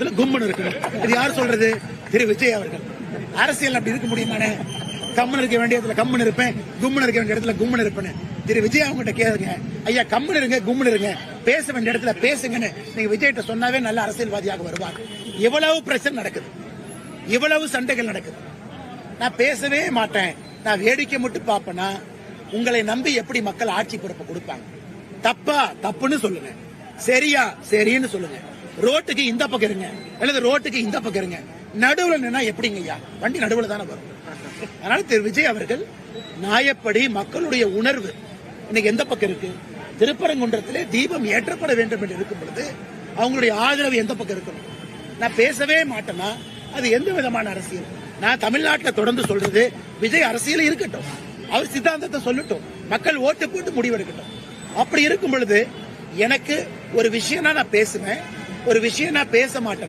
இதுல கும்மன் இருக்கணும். இது யார் சொல்றது? திரு விஜய் அவர்கள். அரசியல் அப்படி இருக்க முடியுமானே? கம்மன் இருக்க வேண்டிய இடத்துல கம்மன் இருப்பேன். கும்மன் இருக்க வேண்டிய இடத்துல கும்மன் இருப்பேன். திரு விஜய் அவங்ககிட்ட கேளுங்க. ஐயா கம்மன் இருங்க கும்மன் இருங்க. பேச வேண்டிய இடத்துல பேசுங்கன்னு நீங்க விஜய்கிட்ட சொன்னாவே நல்ல அரசியல்வாதியாக வருவார். இவ்வளவு பிரச்சனை நடக்குது. இவ்வளவு சண்டைகள் நடக்குது. நான் பேசவே மாட்டேன். நான் வேடிக்கை மட்டும் பார்ப்பேனா? உங்களை நம்பி எப்படி மக்கள் ஆட்சி பொறுப்பு கொடுப்பாங்க? தப்பா? தப்புன்னு சொல்லுங்க. சரியா? சரின்னு சொல்லுங்க. ரோட்டுக்கு இந்த பக்கம் இருங்க. அல்லது ரோட்டுக்கு இந்த பக்கம் இருங்க. நடுவுல நின்னா எப்படிங்க ஐயா? வண்டி நடுவுல தானே வரும். அதனால திரு விஜய் அவர்கள் நியாயப்படி மக்களுடைய உணர்வு. இன்னைக்கு எந்த பக்கம் இருக்கு? திருப்பரங்குன்றத்திலே தீபம் ஏற்றப்பட வேண்டும் என்று இருக்கும் பொழுது அவங்களுடைய ஆதரவு எந்த பக்கம் இருக்கணும்? நான் பேசவே மாட்டேன்னா அது எந்த விதமான அரசியல்? நான் தமிழ்நாட்டில் தொடர்ந்து சொல்றது விஜய் அரசியல் இருக்கட்டும். அவர் சித்தாந்தத்தை சொல்லட்டும். மக்கள் ஓட்டு போட்டு முடிவெடுக்கட்டும். அப்படி இருக்கும் பொழுது எனக்கு ஒரு விஷயம்னா நான் பேசுவேன். ஒரு விஷயம் நான் பேச மாட்டேன்.